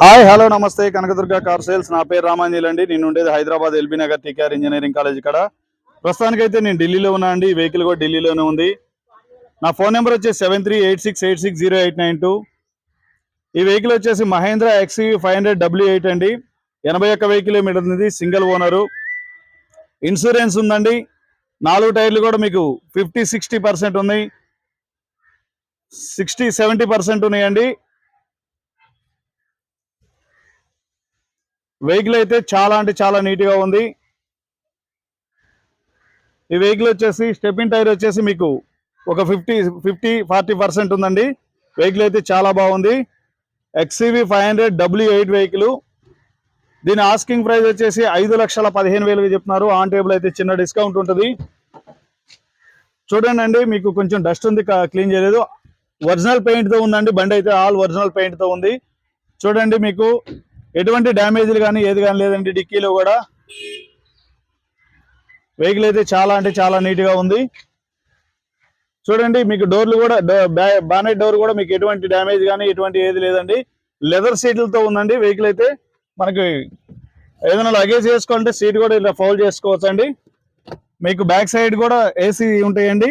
Hi hello నమస్తే. Kanakadurga car sales. నా పేరు రామాంజీల్ అండి. నేను ఉండేది Hyderabad LB Nagar TKR engineering college ఇక్కడ. ప్రస్తుతానికైతే నేను ఢిల్లీలో ఉన్నా అండి. ఈ వెహికల్ కూడా ఢిల్లీలోనే ఉంది. నా ఫోన్ నెంబర్ వచ్చేసి seven three eight six eight six zero eight nine two. ఈ వెహికల్ వచ్చేసి Mahindra XUV five hundred W eight అండి. ఎనభై ఒక్క వెహికల్ కిలోమీటర్ ఉంది సింగిల్ ఓనరు. ఇన్సూరెన్స్ ఉందండి. నాలుగు టైర్లు కూడా మీకు ఫిఫ్టీ సిక్స్టీ పర్సెంట్ ఉన్నాయి. సిక్స్టీ సెవెంటీ పర్సెంట్ ఉన్నాయండి. వెహికల్ అయితే చాలా అంటే చాలా నీట్గా ఉంది. ఈ వెహికల్ వచ్చేసి స్టెపిన్ టైర్ వచ్చేసి మీకు ఒక ఫిఫ్టీ ఫిఫ్టీ ఫార్టీ పర్సెంట్ ఉందండి. వెహికల్ అయితే చాలా బాగుంది. XUV five hundred W eight vehicle. దీని ఆస్కింగ్ ప్రైస్ వచ్చేసి ఐదు లక్షల పదిహేను వేలుగా చెప్తున్నారు. ఆన్ టేబుల్ అయితే చిన్న డిస్కౌంట్ ఉంటుంది. చూడండి మీకు కొంచెం డస్ట్ ఉంది క్లీన్ చేయలేదు. ఒరిజినల్ పెయింట్తో ఉందండి బండి అయితే ఆల్ ఒరిజినల్ పెయింట్తో ఉంది. చూడండి మీకు ఎటువంటి డ్యామేజ్లు కానీ ఏది కానీ లేదండి డిక్కీలో కూడా. వెహికల్ అయితే చాలా అంటే చాలా నీట్గా ఉంది. చూడండి మీకు డోర్లు కూడా బానెట్ డోర్ కూడా మీకు ఎటువంటి డ్యామేజ్ కానీ ఎటువంటి ఏది లేదండి. లెదర్ సీట్లతో ఉందండి వెహికల్ అయితే. మనకి ఏదైనా లగేజ్ చేసుకోవాలంటే సీట్ కూడా ఇలా ఫౌల్ చేసుకోవచ్చు అండి మీకు బ్యాక్ సైడ్ కూడా ఏసీ ఉంటాయండి.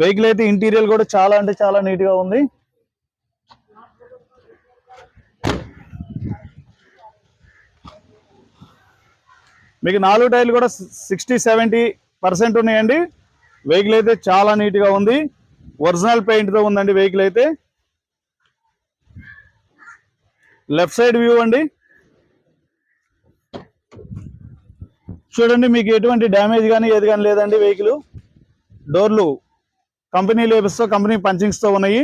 వెహికల్ అయితే ఇంటీరియర్ కూడా చాలా అంటే చాలా నీట్గా ఉంది. మీకు నాలుగు టైర్లు కూడా సిక్స్టీ సెవెంటీ పర్సెంట్ ఉన్నాయండి. వెహికల్ అయితే చాలా నీట్గా ఉంది. ఒరిజినల్ పెయింట్తో ఉందండి వెహికల్ అయితే. లెఫ్ట్ సైడ్ వ్యూ అండి. చూడండి మీకు ఎటువంటి డ్యామేజ్ కానీ ఏది కానీ లేదండి వెహికల్ డోర్లు కంపెనీ లేబర్స్ కంపెనీ పంచింగ్స్తో ఉన్నాయి.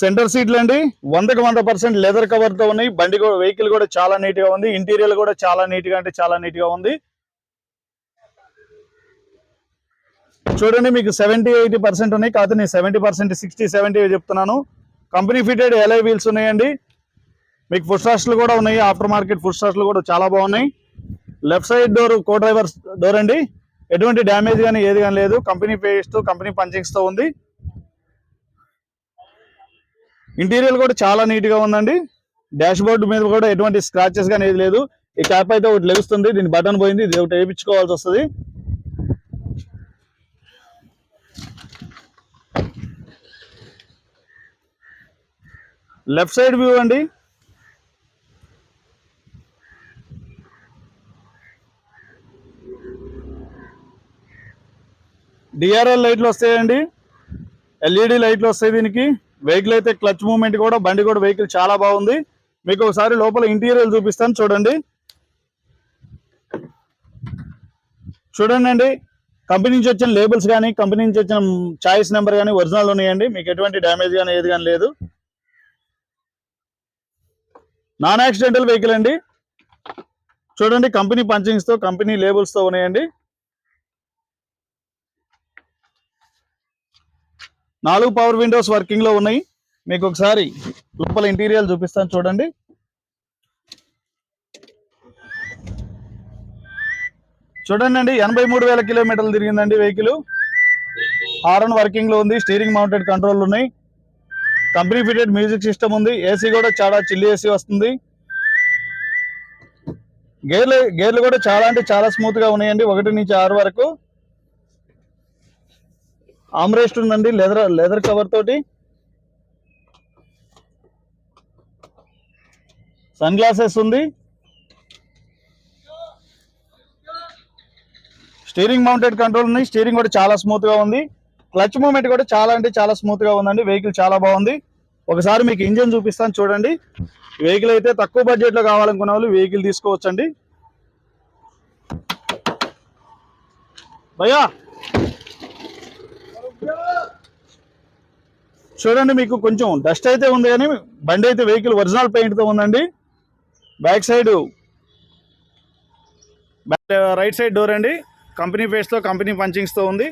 సెంటర్ సీట్లు అండి. వందకు వంద పర్సెంట్ లెదర్ కవర్తో ఉన్నాయి. బండి కూడా వెహికల్ కూడా చాలా నీట్గా ఉంది. ఇంటీరియర్ కూడా చాలా నీట్గా అంటే చాలా నీట్గా ఉంది. చూడండి మీకు సెవెంటీ ఎయిటీ పర్సెంట్ ఉన్నాయి. కాకపోతే నేను సెవెంటీ పర్సెంట్ సిక్స్టీ సెవెంటీ చెప్తున్నాను. కంపెనీ ఫిటెడ్ ఎల్ఐ వీల్స్ ఉన్నాయండి. మీకు ఫుడ్ స్టార్స్లు కూడా ఉన్నాయి. ఆఫ్టర్ మార్కెట్ ఫుడ్ స్టార్స్లు కూడా చాలా బాగున్నాయి. Left side door co driver door అండి. ఎటువంటి డ్యామేజ్ కానీ ఏది కానీ లేదు. కంపెనీ పేస్తో కంపెనీ పంచింగ్స్తో ఉంది. ఇంటీరియర్ కూడా చాలా నీట్గా ఉందండి. డాష్ బోర్డు మీద కూడా ఎటువంటి స్క్రాచెస్ కానీ ఏది లేదు. ఈ క్యాప్ అయితే ఒకటి లెగుస్తుంది. దీని బటన్ పోయింది. ఇది ఒకటి వేయించుకోవాల్సి వస్తుంది. లెఫ్ట్ సైడ్ వ్యూ అండి. డిఆర్ఎల్ లైట్లు వస్తాయండి. ఎల్ఈడి లైట్లు వస్తాయి దీనికి. వెహికల్ అయితే క్లచ్ మూమెంట్ కూడా బండి కూడా వెహికల్ చాలా బాగుంది. మీకు ఒకసారి లోపల ఇంటీరియర్ చూపిస్తాను చూడండి. చూడండి అండి కంపెనీ నుంచి వచ్చిన లేబుల్స్ కానీ కంపెనీ నుంచి వచ్చిన చాయిస్ నెంబర్ కానీ ఒరిజినల్ ఉన్నాయండి. మీకు ఎటువంటి డ్యామేజ్ కానీ ఏది కానీ లేదు. నాన్ యాక్సిడెంటల్ వెహికల్ అండి. చూడండి కంపెనీ పంచింగ్స్తో కంపెనీ లేబుల్స్తో ఉన్నాయండి. నాలుగు పవర్ విండోస్ వర్కింగ్లో ఉన్నాయి. మీకు ఒకసారి లోపల ఇంటీరియర్ చూపిస్తాను చూడండి. చూడండి అండి ఎనభై మూడు వేల కిలోమీటర్లు తిరిగిందండి వెహికల్ హార్న్ వర్కింగ్లో ఉంది స్టీరింగ్ మౌంటెడ్ కంట్రోల్ ఉన్నాయి. కంపెనీ ఫిటెడ్ మ్యూజిక్ సిస్టమ్ ఉంది ఏసీ కూడా చాలా చిల్లి ఏసీ వస్తుంది. గేర్లు గేర్లు కూడా చాలా అంటే చాలా స్మూత్గా ఉన్నాయండి ఒకటి నుంచి ఆరు వరకు. ఆమ్రెస్ట్ ఉందండి లెదర్ లెదర్ కవర్ తోటి. సన్ గ్లాసెస్ ఉంది. స్టీరింగ్ మౌంటెడ్ కంట్రోల్ ఉన్నాయి స్టీరింగ్ కూడా చాలా స్మూత్గా ఉంది. క్లచ్ మూమెంట్ కూడా చాలా అంటే చాలా స్మూత్గా ఉందండి వెహికల్ చాలా బాగుంది. ఒకసారి మీకు ఇంజన్ చూపిస్తాను చూడండి. వెహికల్ అయితే తక్కువ బడ్జెట్లో కావాలనుకునే కావాలనుకున్న వాళ్ళు వెహికల్ తీసుకోవచ్చండి. భయ్యా! చూడండి మీకు కొంచెం డస్ట్ అయితే ఉంది కానీ బండి అయితే వెహికల్ ఒరిజినల్ పెయింట్ తో ఉందండి back side right side door అండి కంపెనీ ఫేస్ తో కంపెనీ పంచింగ్స్ తో ఉంది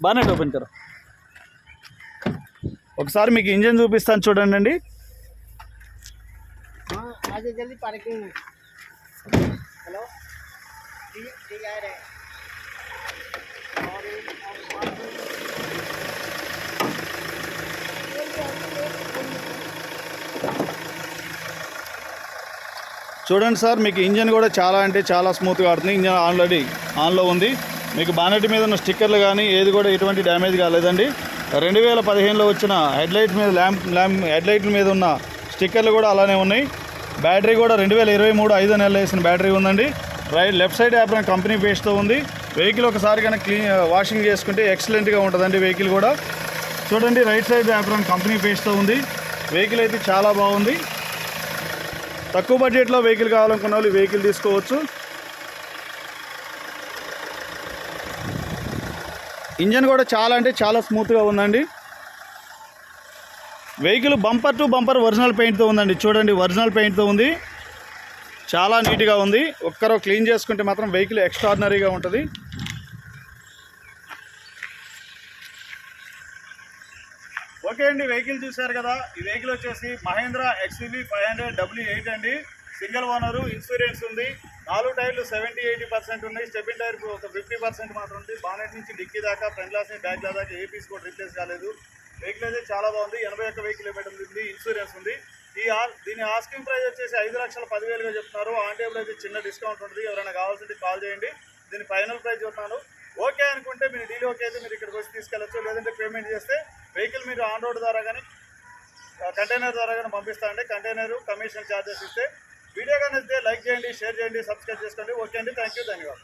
బాగానే ఓపెన్ కరా ఒకసారి మీకు ఇంజన్ చూపిస్తాను చూడండి అండి हाँ आगे जल्दी पार्किंग में हेलो ठीक ठीक आ रहे हैं और और- और- చూడండి సార్ మీకు ఇంజన్ కూడా చాలా అంటే చాలా స్మూత్గా ఆడుతుంది. ఇంజన్ ఆల్రెడీ ఆన్లో ఉంది. మీకు బానెట్ మీద ఉన్న స్టిక్కర్లు కానీ ఏది కూడా ఎటువంటి డ్యామేజ్ కాలేదండి. రెండు వేల పదిహేనులో వచ్చిన హెడ్లైట్ మీద ల్యాంప్ ల్యాంప్ హెడ్లైట్ మీద ఉన్న స్టిక్కర్లు కూడా అలానే ఉన్నాయి. బ్యాటరీ కూడా రెండు వేల ఇరవై మూడు ఐదో నెలలు వేసిన బ్యాటరీ ఉందండి. Right left side app company పేస్ట్తో ఉంది. వెహికల్ ఒకసారి కనుక క్లీన్ వాషింగ్ చేసుకుంటే ఎక్సలెంట్గా ఉంటుందండి వెహికల్ కూడా. చూడండి రైట్ సైడ్ యాప్ కంపెనీ పేస్ట్తో ఉంది. వెహికల్ అయితే చాలా బాగుంది. తక్కువ బడ్జెట్లో వెహికల్ కావాలనుకున్న వాళ్ళు వెహికల్ తీసుకోవచ్చు. ఇంజన్ కూడా చాలా అంటే చాలా స్మూత్గా ఉందండి. Vehicle bumper to bumper original పెయింట్తో ఉందండి. చూడండి ఒరిజినల్ పెయింట్తో ఉంది. చాలా నీట్గా ఉంది. ఒక్కరో క్లీన్ చేసుకుంటే మాత్రం వెహికల్ ఎక్స్ట్రాడినరీగా ఉంటుంది. అండి వెహికల్ చూశారు కదా. ఈ వెహికల్ వచ్చేసి Mahindra XUV five hundred W eight అండి. సింగిల్ ఓనరు ఇన్సూరెన్స్ ఉంది. నాలుగు టైర్లు సెవెంటీ ఎయిటీ పర్సెంట్ ఉన్నాయి. స్టెబిన్ టైర్ ఒక ఫిఫ్టీ పర్సెంట్ మాత్రం ఉంది. బానెట్ నుంచి డిక్కీ దాకా ఫ్రంట్ గ్లాస్ నుంచి బ్యాక్ గ్లాస్ దాకా ఏ పీస్ కూడా రీప్లేస్ కాలేదు. వెహికల్ అయితే చాలా బాగుంది. ఎనభై ఒక్క వెహికల్ కిలోమీటర్లు ఉంది. ఇన్సూరెన్స్ ఉంది. ఈ దీని ఆస్కింగ్ ప్రైస్ వచ్చేసి ఐదు లక్షల పదివేలుగా చెప్తున్నారు. ఆన్ టేబుల్ అయితే చిన్న డిస్కౌంట్ ఉంటుంది. ఎవరైనా కావాల్సింది కాల్ చేయండి. దీని ఫైనల్ ప్రైస్ చెప్తున్నాను. ఓకే అనుకుంటే మీరు డీల్ ఓకే అయితే మీరు ఇక్కడికి వచ్చి తీసుకెళ్ళచ్చు. లేదంటే పేమెంట్ చేస్తే వెహికల్ మీరు ఆన్ రోడ్ ద్వారా కానీ కంటైనర్ ద్వారా కానీ పంపిస్తామండి కంటైనర్ కమిషన్ ఛార్జెస్ ఇస్తే వీడియో కానీ ఇస్తే లైక్ చేయండి షేర్ చేయండి సబ్స్క్రైబ్ చేసుకోండి. ఓకే అండి. థ్యాంక్ యూ ధన్యవాదాలు.